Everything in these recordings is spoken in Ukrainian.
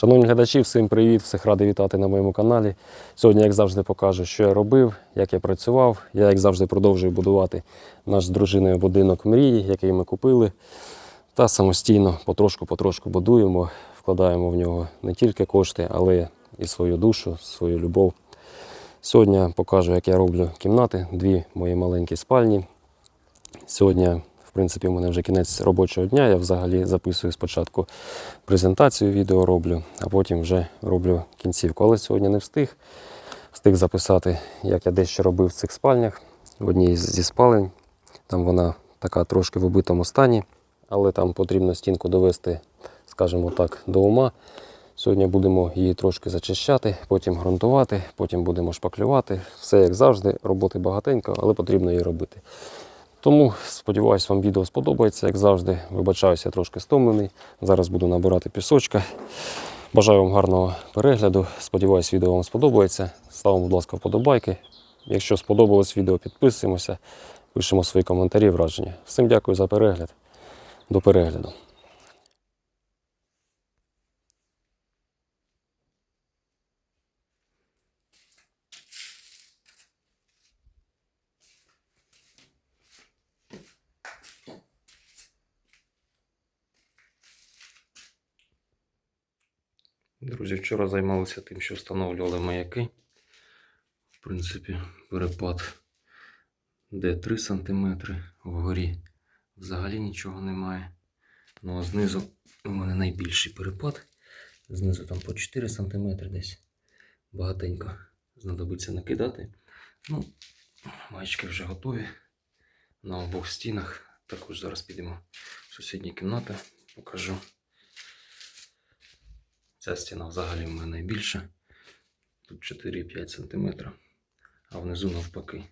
Шановні глядачі, всім привіт, всіх радий вітати на моєму каналі. Сьогодні, як завжди, покажу, що я робив, як я працював. Я, як завжди, продовжую будувати наш з дружиною будинок мрії, який ми купили. Та самостійно потрошку-потрошку будуємо, вкладаємо в нього не тільки кошти, але і свою душу, свою любов. Сьогодні покажу, як я роблю кімнати, дві мої маленькі спальні. Сьогодні, в принципі, у мене вже кінець робочого дня. Я взагалі записую спочатку презентацію відео роблю, а потім вже роблю кінцівку. Але сьогодні не встиг. Встиг записати, як я дещо робив в цих спальнях. В одній зі спалень. Там вона така трошки в убитому стані, але там потрібно стінку довести, скажімо так, до ума. Сьогодні будемо її трошки зачищати, потім ґрунтувати, потім будемо шпаклювати. Все як завжди, роботи багатенько, але потрібно її робити. Тому сподіваюся, вам відео сподобається, як завжди. Вибачаюся, я трошки стомлений. Зараз буду набирати пісочка. Бажаю вам гарного перегляду. Сподіваюсь, відео вам сподобається. Ставимо, будь ласка, вподобайки. Якщо сподобалось відео, підписуємося, пишемо свої коментарі, враження. Всім дякую за перегляд. До перегляду. Друзі, вчора займалися тим, що встановлювали маяки. В принципі, перепад де 3 см, вгорі взагалі нічого немає. Ну а знизу у мене найбільший перепад. Знизу там по 4 см десь. Багатенько знадобиться накидати. Ну, маєчки вже готові на обох стінах. Також зараз підемо в сусідні кімнати, покажу. Ця стіна взагалі в мене найбільша. Тут 4-5 см. А внизу навпаки.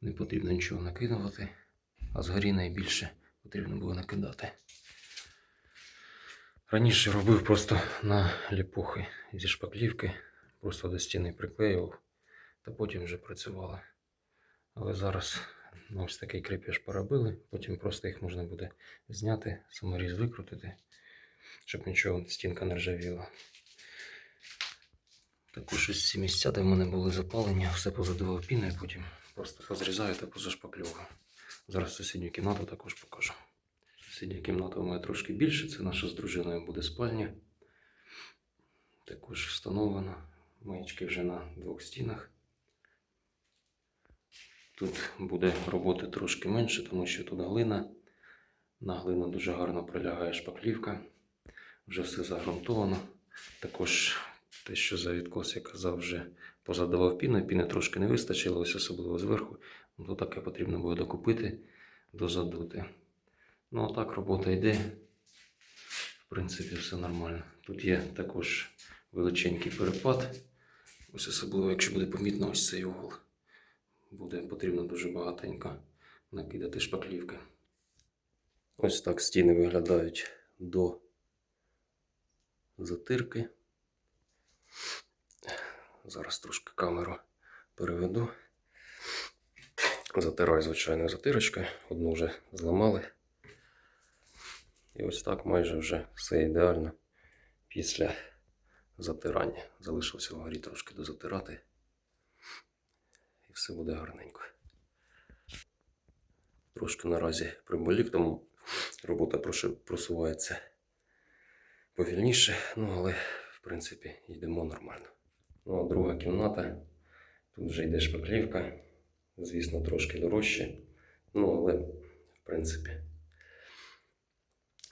Не потрібно нічого накидувати. А згорі найбільше потрібно було накидати. Раніше робив просто на ліпухи зі шпаклівки, просто до стіни приклеював та потім вже працювала. Але зараз ну, ось такий крепеж поробили, потім просто їх можна буде зняти, саморіз викрутити щоб нічого стінка не ржавіла. Також ось ці місця, де в мене були запалення, все позадавав піною, потім просто розрізаю та позашпаклював. Зараз сусідню кімнату також покажу. Сусідня кімната у мене трошки більше, це наша з дружиною буде спальня. Також встановлено. Маячки вже на двох стінах. Тут буде роботи трошки менше, тому що тут глина. На глину дуже гарно прилягає шпаклівка вже все загрунтовано. Також те, що за відкос я казав, вже позадавав піну. Піни трошки не вистачило, ось особливо зверху. Ну, то таке потрібно буде докупити, дозадути. Ну, а так робота йде. В принципі, все нормально. Тут є також величенький перепад. Ось особливо, якщо буде помітно ось цей угол. Буде потрібно дуже багатенько накидати шпаклівки. Ось так стіни виглядають до затирки. Зараз трошки камеру переведу. Затираю звичайною затирочкою. Одну вже зламали. І ось так майже вже все ідеально після затирання. Залишилося вгорі трошки дозатирати. І все буде гарненько. Трошки наразі приболів, тому робота просувається повільніше, ну але в принципі йдемо нормально. Ну а друга кімната. Тут вже йде шпаклівка. Звісно, трошки дорожче. Ну, але в принципі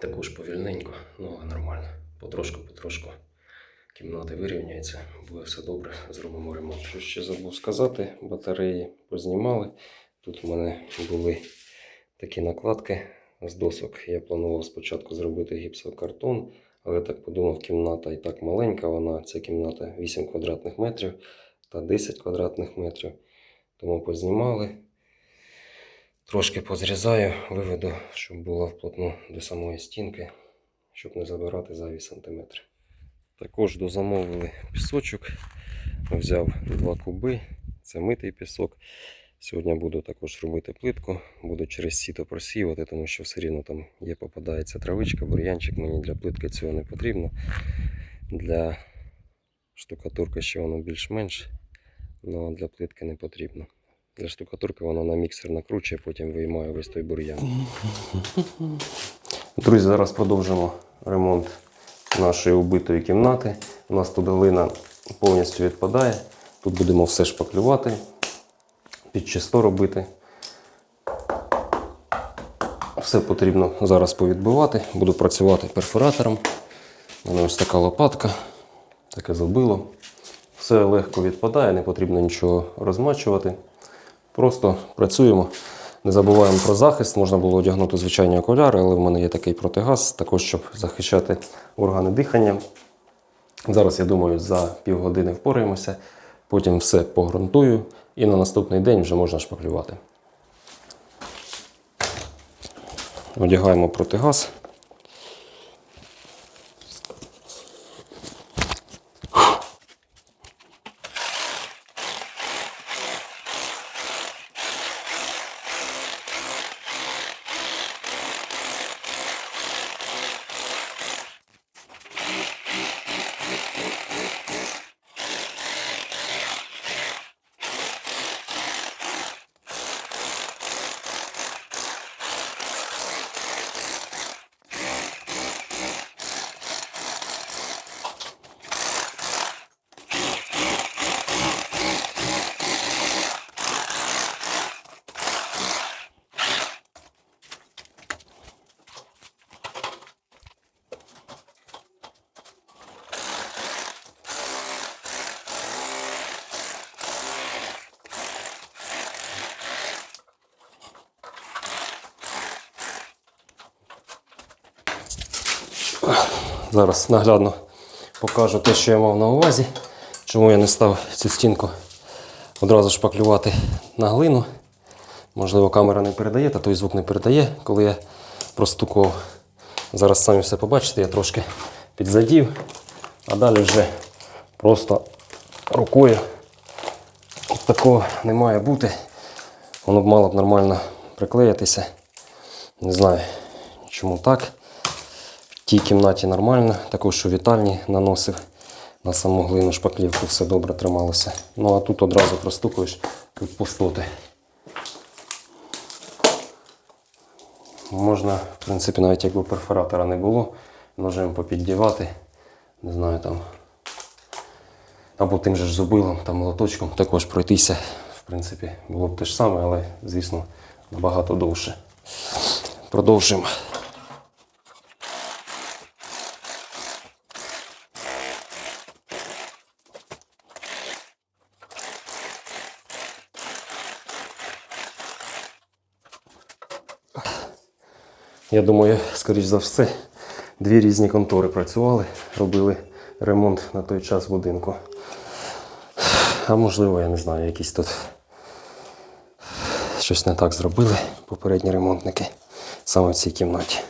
також повільненько, ну але нормально. Потрошку-потрошку кімнати вирівняються, буде все добре, зробимо ремонт. Що ще забув сказати, батареї познімали. Тут в мене були такі накладки з досок. Я планував спочатку зробити гіпсокартон, але так подумав, кімната і так маленька, вона ця кімната 8 квадратних метрів та 10 квадратних метрів. Тому познімали. Трошки позрізаю, виведу, щоб було вплотну до самої стінки, щоб не забирати зайві сантиметри. Також дозамовили пісочок. Взяв два куби, це митий пісок. Сьогодні буду також робити плитку, буду через сіто просіювати, тому що все рівно там є, попадається травичка, бур'янчик. Мені для плитки цього не потрібно. Для штукатурки ще воно більш-менш, але для плитки не потрібно. Для штукатурки воно на міксер накручує, потім виймає весь той бур'ян. Друзі, зараз продовжимо ремонт нашої убитої кімнати. У нас тут глина повністю відпадає. Тут будемо все шпаклювати, під чисто робити. Все потрібно зараз повідбивати. Буду працювати перфоратором. У мене ось така лопатка, таке зубило. Все легко відпадає, не потрібно нічого розмачувати. Просто працюємо. Не забуваємо про захист. Можна було одягнути звичайні окуляри, але в мене є такий протигаз, також щоб захищати органи дихання. Зараз, я думаю, за півгодини впораємося. Потім все погрунтую і на наступний день вже можна шпаклювати. Одягаємо протигаз. Зараз наглядно покажу те, що я мав на увазі. Чому я не став цю стінку одразу шпаклювати на глину. Можливо, камера не передає, та той звук не передає, коли я простукував. Зараз самі все побачите, я трошки підзадів, а далі вже просто рукою. От такого не має бути. Воно б мало б нормально приклеїтися. Не знаю, чому так. Тій кімнаті нормально, також у вітальні наносив на саму глину шпаклівку, все добре трималося. Ну а тут одразу простукуєш, тут пустоти. Можна, в принципі, навіть якби перфоратора не було, ножем попіддівати, не знаю там. Або тим же ж зубилом, там молоточком також пройтися. В принципі, було б те ж саме, але, звісно, набагато довше. Продовжуємо. Я думаю, скоріш за все, дві різні контори працювали, робили ремонт на той час будинку. А можливо, я не знаю, якісь тут щось не так зробили попередні ремонтники саме в цій кімнаті.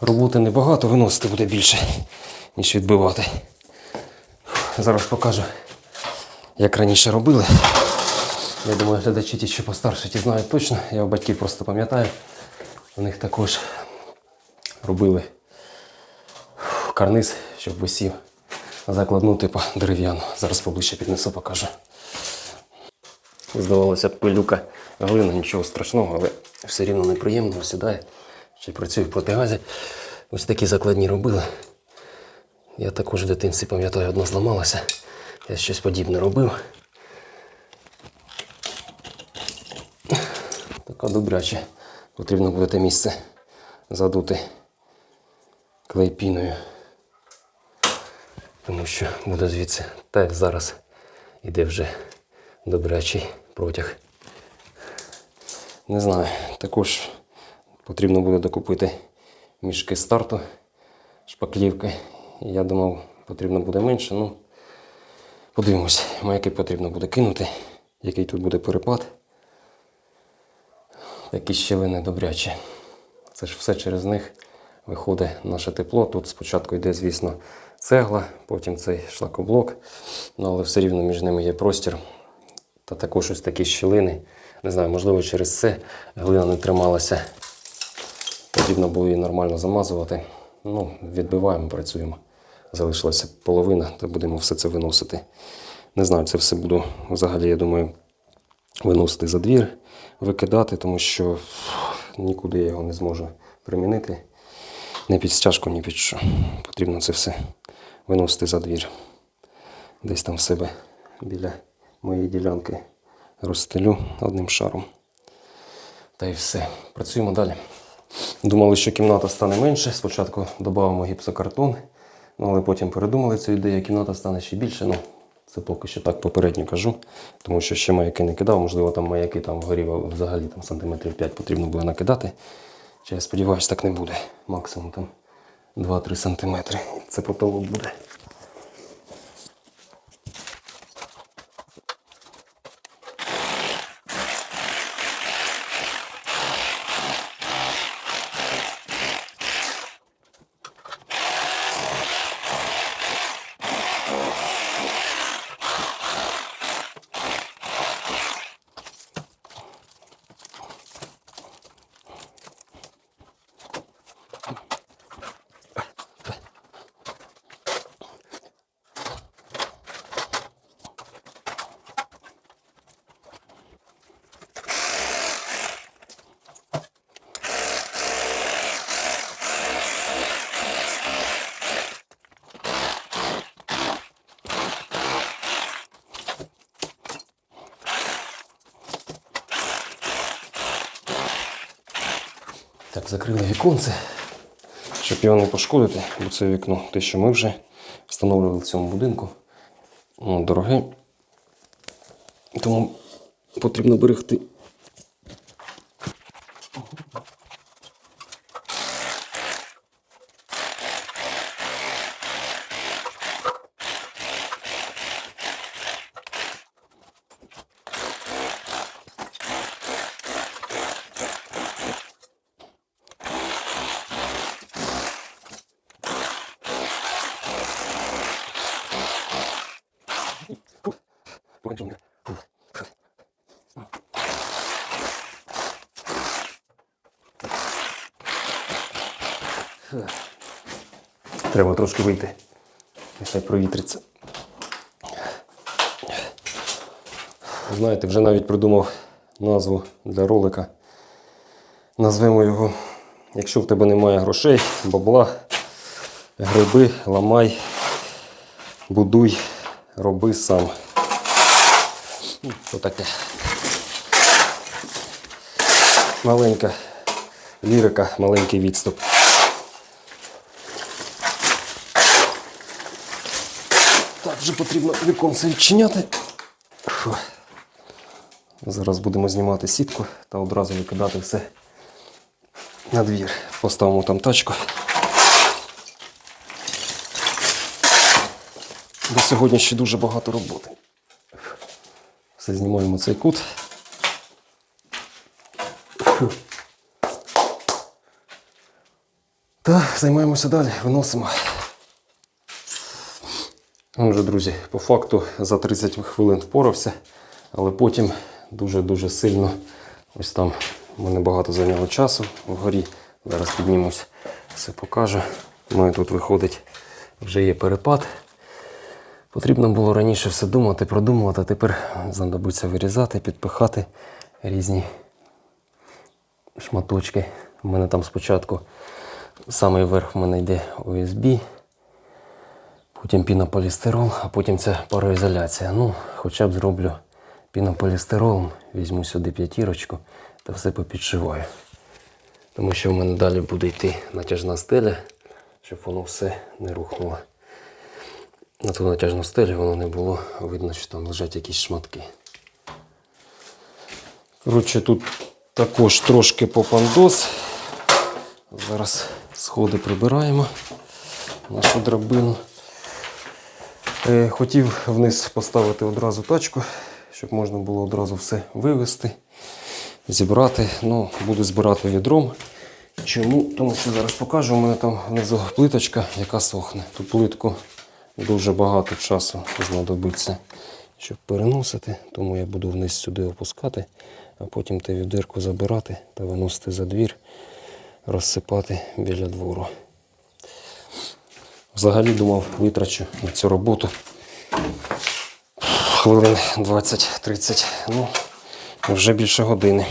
Роботи небагато, виносити буде більше, ніж відбивати. Зараз покажу, як раніше робили. Я думаю, глядачі ті, що постарше, ті знають точно. Я у батьків просто пам'ятаю. У них також робили карниз, щоб висів. Закладну типу дерев'яну. Зараз поближче піднесу, покажу. Здавалося б, пилюка глина, нічого страшного, але все рівно неприємно осідає. Ще й працюю в протигазі. Ось такі закладні робили. Я також в дитинстві пам'ятаю, одна зламалася. Я щось подібне робив. Така добряче. Потрібно буде те місце задути клейпіною. Тому що буде звідси. Та як зараз іде вже добрячий протяг. Не знаю, також потрібно буде докупити мішки старту, шпаклівки. Я думав, потрібно буде менше. Ну, подивимось, маяки потрібно буде кинути, який тут буде перепад. Такі щілини добрячі. Це ж все через них виходить наше тепло. Тут спочатку йде, звісно, цегла, потім цей шлакоблок, ну, але все рівно між ними є простір. Та також ось такі щілини. Не знаю, можливо, через це глина не трималася. Потрібно було її нормально замазувати. Ну, відбиваємо, працюємо. Залишилася половина, то будемо все це виносити. Не знаю, це все буду взагалі, я думаю, виносити за двір, викидати, тому що нікуди я його не зможу примінити. Не під стяжку, ні під що. Потрібно це все виносити за двір. Десь там в себе біля моєї ділянки розстелю одним шаром. Та й все. Працюємо далі. Думали, що кімната стане менше. Спочатку додамо гіпсокартон, ну, але потім передумали цю ідею, кімната стане ще більше. Ну, це поки що так попередньо кажу, тому що ще маяки не кидав, можливо, там маяки там вгорі взагалі там, сантиметрів 5 потрібно буде накидати. Чи я сподіваюся, так не буде. Максимум там 2-3 сантиметри. Це потолок буде. Закрили віконце, щоб його не пошкодити, бо це вікно, те, що ми вже встановлювали в цьому будинку. Дороге. Тому потрібно берегти. Треба трошки вийти. Нехай провітриться. Знаєте, вже навіть придумав назву для ролика. Назвемо його, якщо в тебе немає грошей, бабла, гриби, ламай, будуй, роби сам. Ну, Що таке? Маленька лірика, маленький відступ. Вже потрібно віконце відчиняти. Фу. Зараз будемо знімати сітку та одразу викидати все на двір. Поставимо там тачку. Бо сьогодні ще дуже багато роботи. Все знімаємо цей кут. Та займаємося далі, виносимо. Отже, друзі, по факту за 30 хвилин впорався, але потім дуже-дуже сильно ось там в мене багато зайняло часу вгорі. Зараз піднімусь, все покажу. У мене тут виходить, вже є перепад. Потрібно було раніше все думати, продумувати, а тепер знадобиться вирізати, підпихати різні шматочки. У мене там спочатку самий верх в мене йде ОСБ, потім пінополістирол, а потім це пароізоляція. Ну, хоча б зроблю пінополістиролом, візьму сюди п'ятірочку та все попідшиваю. Тому що в мене далі буде йти натяжна стеля, щоб воно все не рухнуло. На ту натяжну стелю воно не було видно, що там лежать якісь шматки. Коротше, тут також трошки попандос. Зараз сходи прибираємо нашу драбину. Е, Хотів вниз поставити одразу тачку, щоб можна було одразу все вивезти, зібрати. Ну, буду збирати відром. Чому? Тому що зараз покажу, у мене там внизу плиточка, яка сохне. Ту плитку дуже багато часу знадобиться, щоб переносити. Тому я буду вниз сюди опускати, а потім те відерку забирати та виносити за двір, розсипати біля двору. Взагалі думав, витрачу на цю роботу хвилин 20-30, ну, вже більше години.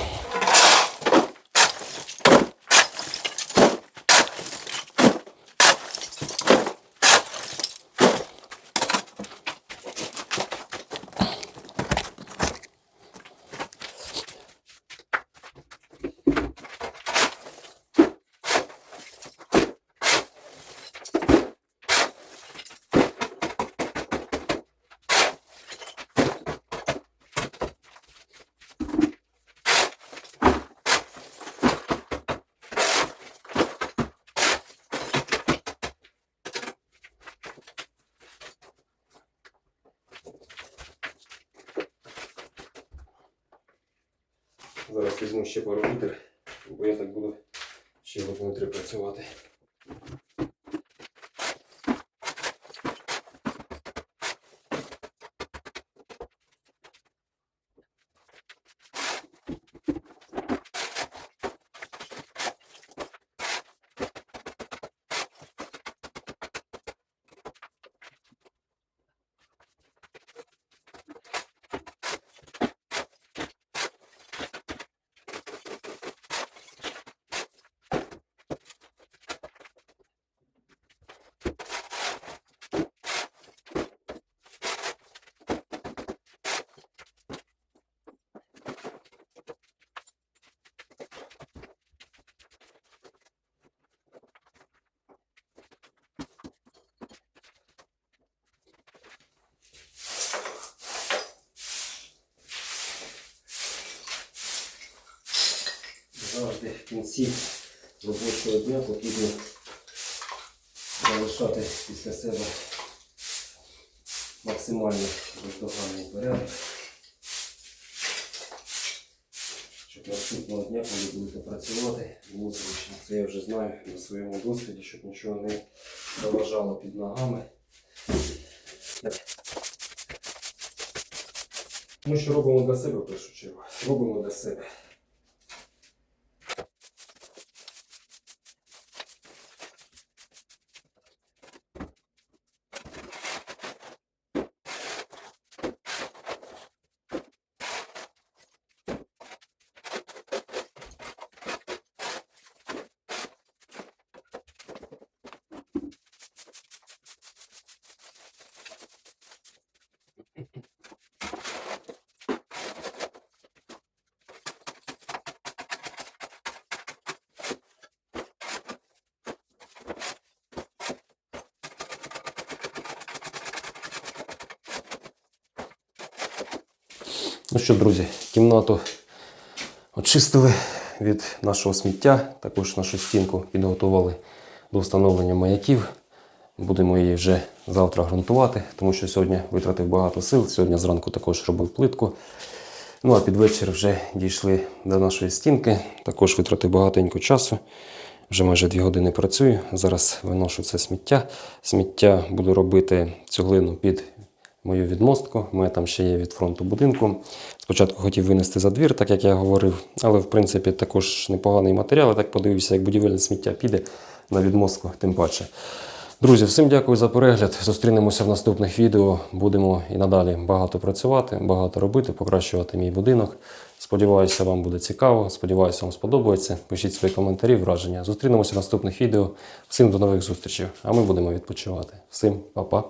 Зараз візьму ще пару літер, бо я так буду ще три працювати. Завжди в кінці робочого дня потрібно залишати після себе максимально бездоганний порядок. Щоб наступного дня, коли будете працювати, було зручно. Це я вже знаю на своєму досвіді, щоб нічого не заважало під ногами. Ми що робимо для себе в першу чергу? Робимо для себе. Ну що, друзі, кімнату очистили від нашого сміття. Також нашу стінку підготували до встановлення маяків. Будемо її вже завтра ґрунтувати, тому що сьогодні витратив багато сил. Сьогодні зранку також робив плитку. Ну а під вечір вже дійшли до нашої стінки. Також витратив багатенько часу. Вже майже дві години працюю. Зараз виношу це сміття. Сміття буду робити цеглину під мою відмостку. Мене там ще є від фронту будинку. Спочатку хотів винести за двір, так як я говорив, але в принципі також непоганий матеріал. Я так подивився, як будівельне сміття піде на відмостку, тим паче. Друзі, всім дякую за перегляд. Зустрінемося в наступних відео. Будемо і надалі багато працювати, багато робити, покращувати мій будинок. Сподіваюся, вам буде цікаво. Сподіваюся, вам сподобається. Пишіть свої коментарі, враження. Зустрінемося в наступних відео. Всім до нових зустрічей. А ми будемо відпочивати. Всім па-па.